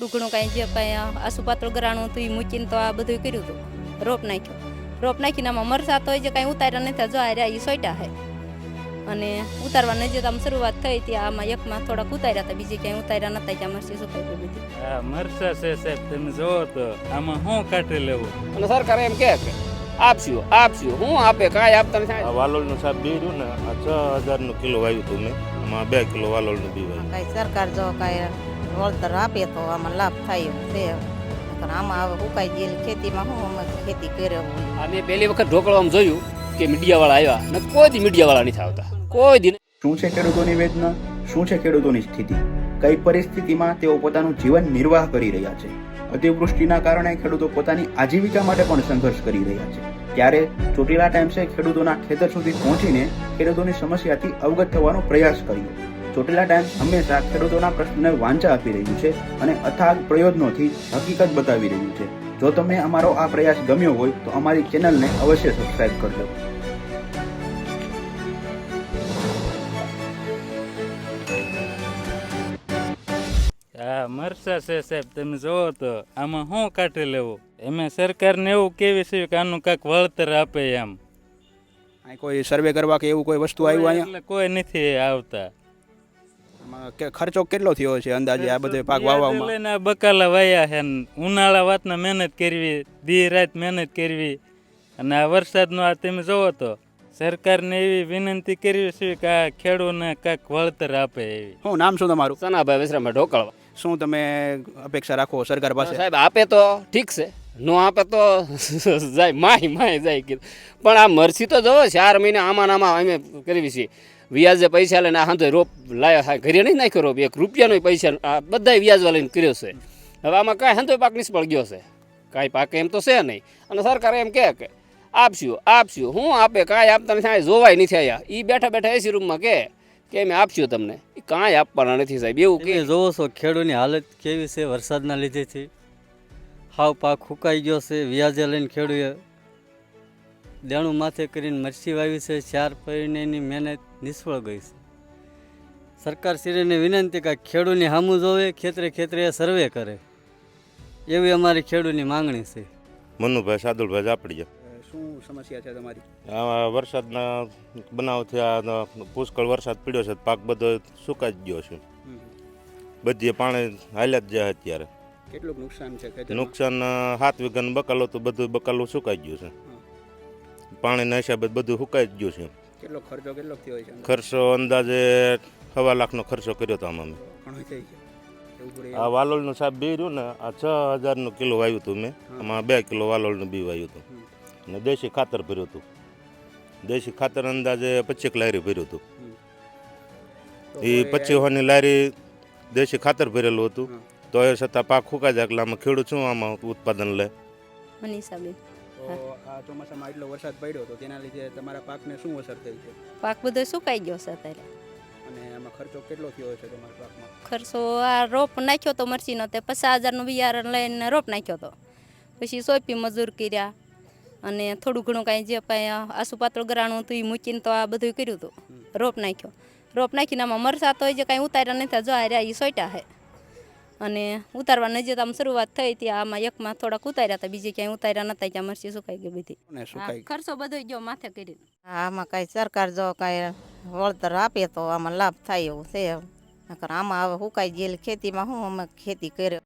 થોડું ઘણું કાંઈ જે કાંઈ આસુપાત્ર ગરાણું હતું એ મૂકીને તો આ બધું કર્યું હતું. રોપ નાખ્યો. રોપ નાખીને આમાં મરસા તો જે કાંઈ ઉતાર્યા નથી જો આ રહ્યા એ સોટા હે અને ઉતારવાની જે આમ શરૂઆત થઈ ત્યાં આમાં એકમાં થોડાક ઉતાર્યા હતા બીજી ક્યાંય ઉતાર્યા નતા ત્યાં મરસી સુકાઈ ગઈ બધી. આ મરસા છે સાહેબ તમે જોવો તો આમાં શું કાઢી લેવું? અને સરકાર એમ કહે કે આપશું આપશું હું આપે કાંઈ આપતા નથી. આ વાલોળનું સાહેબ બી રહ્યું ને આ છ હજારનું કિલો વાવ્યું હતું મેં આમાં બે કિલો વાલોળનું બી વાવ્યું કાંઈ સરકાર જો કાંઈ વળતર આપે તો આમાં લાભ થાય એવું છે. નકર આમાં હવે હુકાઈ ગયેલી ખેતીમાં શું અમે ખેતી કર્યો અમે આ મેં પહેલી વખત ઢોકળવામાં જોયું કે મીડિયાવાળા આવ્યા ને કોઈ દી મીડિયાવાળા નથી આવતા. કોઈ દી શું છે ખેડૂતોની વેદના? શું છે ખેડૂતોની સ્થિતિ? કઈ પરિસ્થિતિમાં તેઓ પોતાનું જીવન નિર્વાહ કરી રહ્યા છે? અતિવૃષ્ટિના કારણે ખેડૂતો પોતાની આજીવિકા માટે પણ સંઘર્ષ કરી રહ્યા છે. ત્યારે ચોટીલા ટાઈમ્સે ખેડૂતોના ખેતર સુધી પહોંચીને ખેડૂતોની સમસ્યાથી અવગત થવાનો પ્રયાસ કર્યો. ચોટીલા ટાઈમ્સ હંમેશા ખેડૂતોના પ્રશ્નને વાંચા આપી રહ્યું છે અને અથાગ પ્રયોજનોથી હકીકત બતાવી રહ્યું છે. જો તમને અમારો આ પ્રયાસ ગમ્યો હોય તો અમારી ચેનલને અવશ્ય સબસ્ક્રાઇબ કરજો. હા મરસા છે સાહેબ તમે જોવો તો આમાં શું કાઢી લેવો? એમાં સરકારને એવું કેવી છે કે આનું કાંઈક વળતર આપે એમ. અહીં કોઈ સર્વે કરવા કે એવું કોઈ વસ્તુ આવ્યું અહીંયા? કોઈ નથી આવતા. કે ખર્ચો કેટલો થયો છે અંદાજે આ બધે પાક વાવવામાં? લઈને બકાલા વાયા છે ને ઉનાળા વાતને મહેનત કરવી દી રાત મહેનત કરવી. અને આ વરસાદનો આ તમે જોવો તો સરકારને એવી વિનંતી કરવી છે કે આ ખેડૂતને કાંઈક વળતર આપે એવી. શું નામ શું તમારું? સનાભાઈ વિશ્રામભાઈ ઢોકળવા શું તમે અપેક્ષા રાખો સરકાર પાસે? સાહેબ આપે તો ઠીક છે. નો આપે તો જાય માય માય જાય કીધું પણ આ મરસી તો જવો ચાર મહિને આમાં આમાં અમે કરવી છીએ વ્યાજે પૈસા લઈને આ હાંધો રોપ લાયા ઘરે નહીં નાખ્યો રોપ, એક રૂપિયાનો પૈસા આ બધાય વ્યાજવા લઈને કર્યો છે. હવે આમાં કાંઈ હાંધો પાક નિષ્ફળ ગયો છે. કાંઈ પાકે એમ તો છે નહીં. અને સરકાર એમ કહે કે, આપશું આપશું, હું આપે, કાંઈ આપતા નથી આ જોવાય નથી આવ્યા એ બેઠા બેઠા એસી રૂમમાં કે કે મેં આપશું તમને. એ કાંઈ આપવાના નથી સાહેબ, એવું કે જોવો છો, ખેડૂતની હાલત કેવી છે વરસાદના લીધેથી. હાવ પાક ફૂંકાઈ ગયો છે, વ્યાજે લઈને ખેડૂએ દેણું માથે કરીને મરસી વાવી છે ચાર પરિણયની મહેનત નિષ્ફળ ગઈ છે. સરકાર શ્રીને વિનંતી કે ખેડૂતની સામું જોવે ખેતરે ખેતરે સર્વે કરે. એવી અમારી ખેડૂતની માંગણી છે. મનુભાઈ સાદુલભાઈ જાપડીયા શું સમસ્યા છે તમારી? આ વરસાદના બનાવથી આ પુષ્કળ વરસાદ પડ્યો છે પાક બધો સુકાઈ ગયો છે. બધી પાણી હાલ્યા જ જાય અત્યારે. કેટલું નુકસાન છે નુકસાન સાત વીઘાનું બકાલો તો બધું બકાલું સુકાઈ ગયું છે. પાણીના હિસાબે બધું સુકાઈ જ ગયું છે. કેટલો ખર્ચો કેટલો થયો છે? ખર્ચો અંદાજે સવા લાખનો ખર્ચો કર્યો હતો આમાં મેં ઘણો થઈ ગયો. એવું પડે આ વાલોળનું સાહેબ બી રહ્યું ને આ છ હજારનું કિલો વાવ્યું હતું મેં. આમાં બે કિલો વાલોળનું બી વાવ્યું હતું. અને દેશી ખાતર ભર્યું હતું. દેશી ખાતર અંદાજે પચીસ લારી ભર્યું હતું. એ પચીસોની લારી દેશી ખાતર ભરેલું હતું. તો એ છતાં પાક ફૂંકાઈ જાય એટલે આમાં ખેડૂત શું આમાં ઉત્પાદન લે? મનીષાબેન. તો આ ચોમાસામાં એટલો વરસાદ પડ્યો તો તેના લીધે તમારા પાકને શું અસર થઈ છે? પાક બધો સુકાઈ ગયો છે અત્યારે. અને આમાં ખર્ચો કેટલો થયો છે તમારા પાકમાં? ખર્ચો આ રોપ નાખ્યો તો મરચીનો તે પચાસ હજારનું બિયારણ લઈને રોપ નાખ્યો તો. પછી સોપી મજૂર કર્યા અને થોડું ઘણું કાંઈ જે કાંઈ આસુપાત્ર ગરાણું હતું એ મૂકીને તો આ બધું કર્યું હતું. રોપ નાખ્યો. રોપ નાખીને આમાં મરસા તો જે કાંઈ ઉતાર્યા નથી જો આ રહ્યા એ સોટ્યા છે. અને ઉતારવાની જે આમ શરૂઆત થઈ ત્યાં આમાં એકમાં થોડાક ઉતાર્યા હતા બીજી ક્યાંય ઉતાર્યા નતા ત્યાં મરચી સુકાઈ ગઈ બધી. અને ખર્ચો બધો ગયો માથે કરીને. આમાં કાંઈ સરકાર જો કાંઈ વળતર આપે તો આમાં લાભ થાય એવું છે. નકર આમાં હવે સુકાઈ ગયેલી ખેતીમાં હું અમે ખેતી કરે